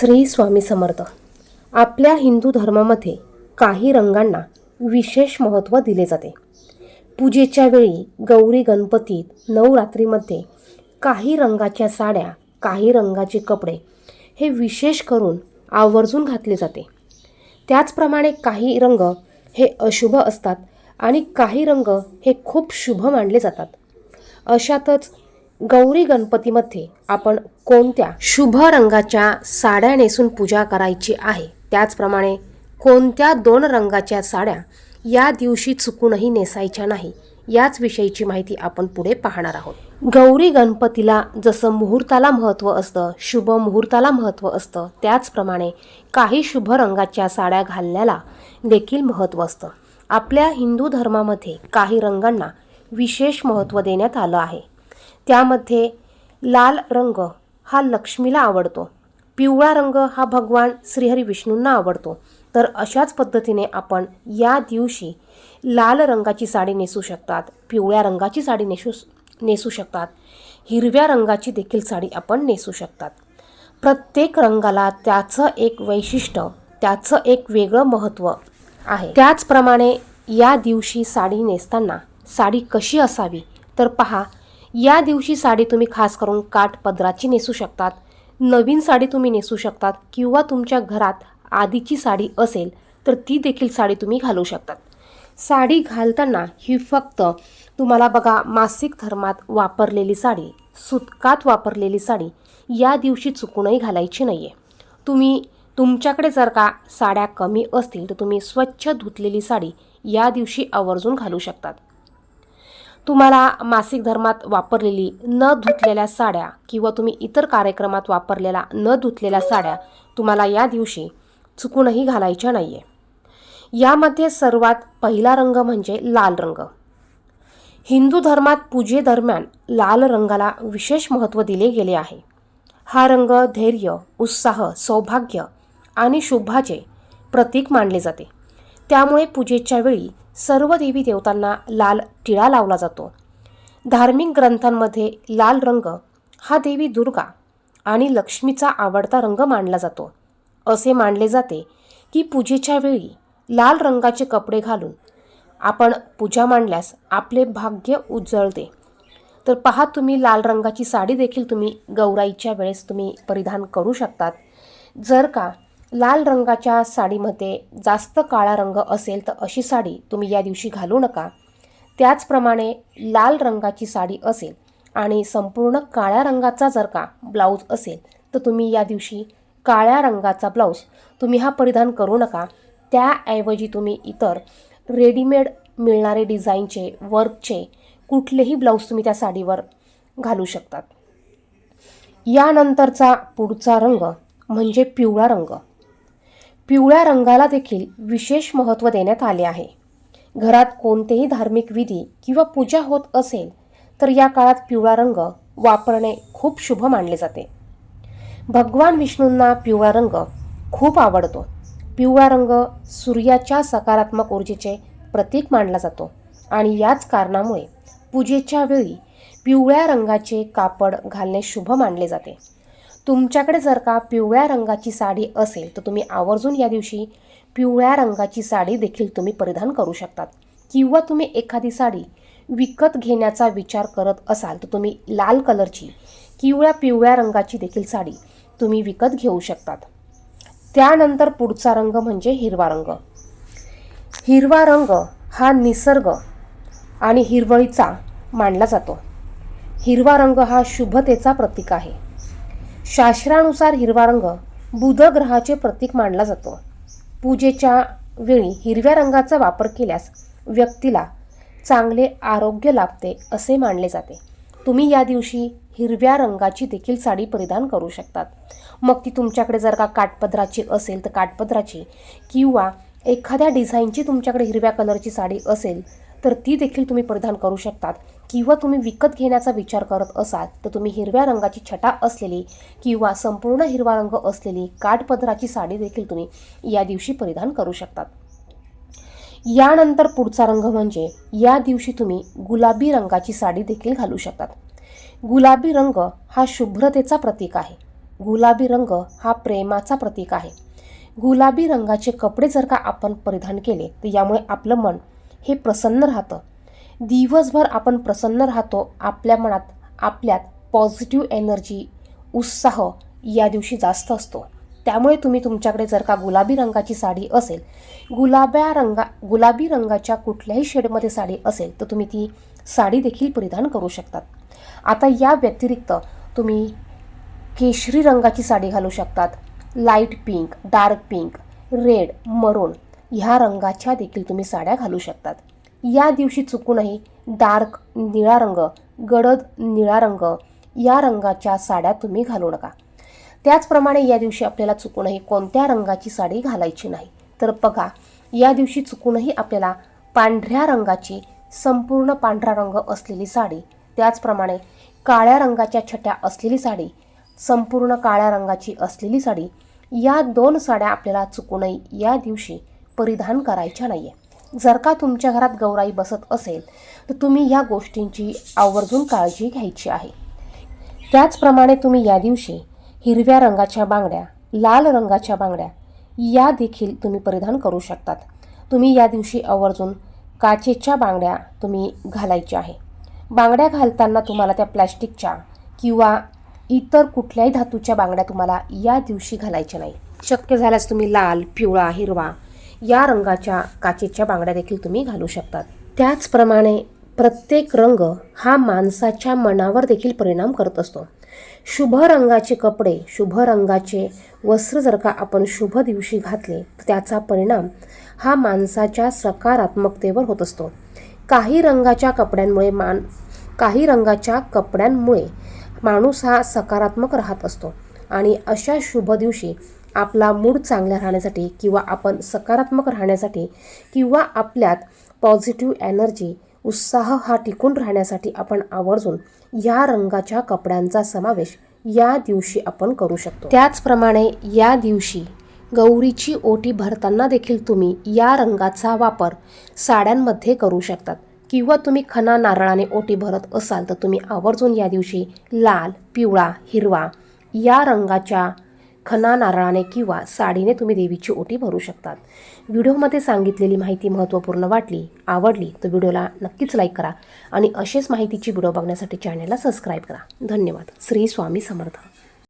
श्री स्वामी समर्थ. आपल्या हिंदू धर्मामध्ये काही रंगांना विशेष महत्त्व दिले जाते. पूजेच्या वेळी गौरी गणपतीत नवरात्रीमध्ये काही रंगाच्या साड्या काही रंगाचे कपडे हे विशेष करून आवर्जून घातले जाते. त्याचप्रमाणे काही रंग हे अशुभ असतात आणि काही रंग हे खूप शुभ मानले जातात. अशातच गौरी गणपतीमध्ये आपण कोणत्या शुभ रंगाच्या साड्या नेसून पूजा करायची आहे? त्याचप्रमाणे कोणत्या दोन रंगाच्या साड्या या दिवशी चुकूनही नेसायच्या नाही? याच विषयीची माहिती आपण पुढे पाहणार आहोत. गौरी गणपतीला जसं मुहूर्ताला महत्त्व असतं शुभ मुहूर्ताला महत्त्व असतं त्याचप्रमाणे काही शुभ रंगाच्या साड्या घालण्याला देखील महत्त्व असतं. आपल्या हिंदू धर्मामध्ये काही रंगांना विशेष महत्त्व देण्यात आलं आहे. त्यामध्ये लाल रंग हा लक्ष्मीला आवडतो. पिवळा रंग हा भगवान श्रीहरी विष्णूंना आवडतो. तर अशाच पद्धतीने आपण या दिवशी लाल रंगाची साडी नेसू शकतात पिवळ्या रंगाची साडी नेसू नेसू शकतात हिरव्या रंगाची देखील साडी आपण नेसू शकतात. प्रत्येक रंगाला त्याचं एक वैशिष्ट्य त्याचं एक वेगळं महत्त्व आहे. त्याचप्रमाणे या दिवशी साडी नेसताना साडी कशी असावी? तर पहा या दिवशी साडी तुम्ही खास करून काठ पदराची नेसू शकतात. नवीन साडी तुम्ही नेसू शकतात किंवा तुमच्या घरात आधीची साडी असेल तर ती देखील साडी तुम्ही घालू शकतात. साडी घालताना ही फक्त तुम्हाला बघा मासिक धर्मात वापरलेली साडी सुतकात वापरलेली साडी या दिवशी चुकूनही घालायची नाही आहे तुम्ही तुमच्याकडे जर का साड्या कमी असतील तर तुम्ही स्वच्छ धुतलेली साडी या दिवशी आवर्जून घालू शकतात. तुम्हाला मासिक धर्मात वापरलेली न धुतलेल्या साड्या किंवा तुम्ही इतर कार्यक्रमात वापरलेल्या न धुतलेल्या साड्या तुम्हाला या दिवशी चुकूनही घालायच्या नाही आहे यामध्ये सर्वात पहिला रंग म्हणजे लाल रंग. हिंदू धर्मात पूजेदरम्यान लाल रंगाला विशेष महत्त्व दिले गेले आहे. हा रंग धैर्य उत्साह सौभाग्य आणि शुभाचे प्रतीक मानले जाते. त्यामुळे पूजेच्या वेळी सर्व देवी देवतांना लाल टिळा लावला जातो. धार्मिक ग्रंथांमध्ये लाल रंग हा देवी दुर्गा आणि लक्ष्मीचा आवडता रंग मानला जातो. असे मानले जाते की पूजेच्या वेळी लाल रंगाचे कपडे घालून आपण पूजा मांडल्यास आपले भाग्य उजळते. तर पहा तुम्ही लाल रंगाची साडी देखील तुम्ही गौराईच्या वेळेस तुम्ही परिधान करू शकतात. जर का लाल रंगाच्या साडीमध्ये जास्त काळा रंग असेल तर अशी साडी तुम्ही या दिवशी घालू नका. त्याचप्रमाणे लाल रंगाची साडी असेल आणि संपूर्ण काळ्या रंगाचा जर का ब्लाऊज असेल तर तुम्ही या दिवशी काळ्या रंगाचा ब्लाऊज तुम्ही हा परिधान करू नका. त्याऐवजी तुम्ही इतर रेडीमेड मिळणारे डिझाईनचे वर्कचे कुठलेही ब्लाऊज तुम्ही त्या साडीवर घालू शकतात. यानंतरचा पुढचा रंग म्हणजे पिवळा रंग. पिवळ्या रंगाला देखील विशेष महत्त्व देण्यात आले आहे. घरात कोणतेही धार्मिक विधी किंवा पूजा होत असेल तर या काळात पिवळा रंग वापरणे खूप शुभ मानले जाते. भगवान विष्णूंना पिवळा रंग खूप आवडतो. पिवळा रंग सूर्याच्या सकारात्मक ऊर्जेचे प्रतीक मानला जातो आणि याच कारणामुळे पूजेच्या वेळी पिवळ्या रंगाचे कापड घालणे शुभ मानले जाते. तुमच्याकडे जर का पिवळ्या रंगाची साडी असेल तर तुम्ही आवर्जून या दिवशी पिवळ्या रंगाची साडी देखील तुम्ही परिधान करू शकतात. किंवा तुम्ही एखादी साडी विकत घेण्याचा विचार करत असाल तर तुम्ही लाल कलरची किंवा पिवळ्या रंगाची देखील साडी तुम्ही विकत घेऊ शकतात. त्यानंतर पुढचा रंग म्हणजे हिरवा रंग. हिरवा रंग हा निसर्ग आणि हिरवळीचा मानला जातो. हिरवा रंग हा शुभतेचा प्रतीक आहे. शास्त्रानुसार हिरवा रंग बुध ग्रहाचे प्रतीक मानला जातो. पूजेच्या वेळी हिरव्या रंगाचा वापर केल्यास व्यक्तीला चांगले आरोग्य लाभते असे मानले जाते. तुम्ही या दिवशी हिरव्या रंगाची देखील साडी परिधान करू शकतात. मग ती तुमच्याकडे जर का काठपदराची असेल तर काठपदराची किंवा एखाद्या डिझाईनची तुमच्याकडे हिरव्या कलरची साडी असेल तर ती देखील तुम्ही परिधान करू शकतात. किंवा तुम्ही विकत घेण्याचा विचार करत असाल तर तुम्ही हिरव्या रंगाची छटा असलेली किंवा संपूर्ण हिरवा रंग असलेली काठपदराची साडी देखील तुम्ही या दिवशी परिधान करू शकतात. यानंतर पुढचा रंग म्हणजे या दिवशी तुम्ही गुलाबी रंगाची साडी देखील घालू शकतात. गुलाबी रंग हा शुभ्रतेचा प्रतीक आहे. गुलाबी रंग हा प्रेमाचा प्रतीक आहे. गुलाबी रंगाचे कपडे जर का आपण परिधान केले तर यामुळे आपलं मन हे प्रसन्न राहतं. दिवसभर आपण प्रसन्न राहतो आपल्या मनात आपल्यात पॉझिटिव्ह एनर्जी उत्साह या दिवशी जास्त असतो. त्यामुळे तुम्ही तुमच्याकडे जर का गुलाबी रंगाची साडी असेल गुलाब्या रंगा गुलाबी रंगाच्या कुठल्याही शेडमध्ये साडी असेल तर तुम्ही ती साडी देखील परिधान करू शकतात. आता या व्यतिरिक्त तुम्ही केशरी रंगाची साडी घालू शकतात light pink dark pink red maroon ह्या रंगाच्या देखील तुम्ही साड्या घालू शकतात. या दिवशी चुकूनही डार्क निळा रंग गडद निळा रंग या रंगाच्या साड्या तुम्ही घालू नका. त्याचप्रमाणे या दिवशी आपल्याला चुकूनही कोणत्या रंगाची साडी घालायची नाही. तर बघा या दिवशी चुकूनही आपल्याला पांढऱ्या रंगाची संपूर्ण पांढरा रंग असलेली साडी त्याचप्रमाणे काळ्या रंगाच्या छट्या असलेली साडी संपूर्ण काळ्या रंगाची असलेली साडी या दोन साड्या आपल्याला चुकूनही या दिवशी परिधान करायच्या नाही आहे जर का तुमच्या घरात गौराई बसत असेल तर तुम्ही या गोष्टींची आवर्जून काळजी घ्यायची आहे. त्याचप्रमाणे तुम्ही या दिवशी हिरव्या रंगाच्या बांगड्या लाल रंगाच्या बांगड्या या देखील तुम्ही परिधान करू शकतात. तुम्ही या दिवशी आवर्जून काचेच्या बांगड्या तुम्ही घालायच्या आहे. बांगड्या घालताना तुम्हाला त्या प्लॅस्टिकच्या किंवा इतर कुठल्याही धातूच्या बांगड्या तुम्हाला या दिवशी घालायच्या नाही. शक्य झाल्यास तुम्ही लाल पिवळा हिरवा या रंगाच्या काचेच्या बांगड्या देखील तुम्ही घालू शकतात. त्याचप्रमाणे प्रत्येक रंग हा माणसाच्या मनावर देखील परिणाम करत असतो. शुभ रंगाचे कपडे शुभ रंगाचे वस्त्र जर का आपण शुभ दिवशी घातले तर त्याचा परिणाम हा माणसाच्या सकारात्मकतेवर होत असतो. काही रंगाच्या कपड्यांमुळे मान काही रंगाच्या कपड्यांमुळे माणूस हा सकारात्मक राहत असतो. आणि अशा शुभ दिवशी आपला मूड चांगला राहण्यासाठी किंवा आपण सकारात्मक राहण्यासाठी किंवा आपल्यात पॉझिटिव्ह एनर्जी उत्साह हा टिकून राहण्यासाठी आपण आवर्जून या रंगाच्या कपड्यांचा समावेश या दिवशी आपण करू शकतो. त्याचप्रमाणे या दिवशी गौरीची ओटी भरताना देखील तुम्ही या रंगाचा वापर साड्यांमध्ये करू शकतात. किंवा तुम्ही खना नारळाने ओटी भरत असाल तर तुम्ही आवर्जून या दिवशी लाल पिवळा हिरवा या रंगाच्या खना नारळाने किंवा साडीने तुम्ही देवीची ओटी भरू शकतात. व्हिडिओमध्ये सांगितलेली माहिती महत्त्वपूर्ण वाटली आवडली तर व्हिडिओला नक्कीच लाईक करा आणि असेच माहितीची व्हिडिओ बघण्यासाठी चॅनलला सबस्क्राईब करा. धन्यवाद. श्री स्वामी समर्थ.